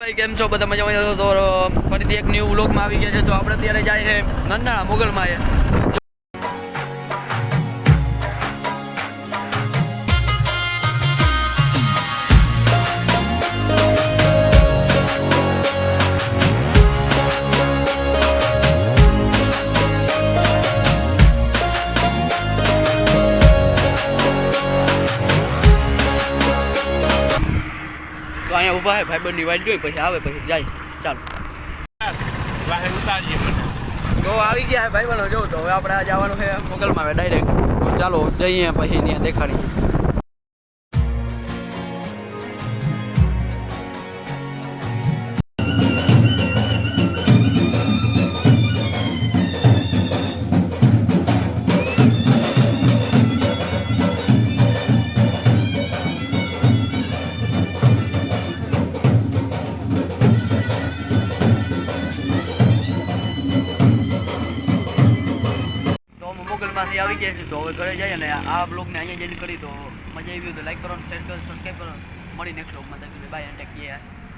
ભાઈ, કેમ છો? બધા મજા મજા તો, ફરીથી એક ન્યૂ વ્લોગમાં આવી ગયા છે. તો આપણે અત્યારે જાય છે નંદાણા મુગલમાં તો અહીંયા ઊભા છે ભાઈબંધની વાઈટ જોઈ પછી આવે પછી જાય. ચાલો. તો આવી ગયા ભાઈબંધો જો તો હવે આપણે આ જવાનું છે મોગલમાં આવે ડાયરેક્ટ તો ચાલો જઈએ પછી ત્યાં દેખાડીએ. મોગલમાંથી આવી ગયા છીએ તો હવે ઘરે જઈએ અને આ બ્લોગને અહીંયા જઈને કરી. તો મજા આવી તો લાઈક કરો શેર કરો સબસ્ક્રાઈબ કરો. મળી નેક્સ્ટ બ્લોગમાં બાય એન્ડ ટેક કેર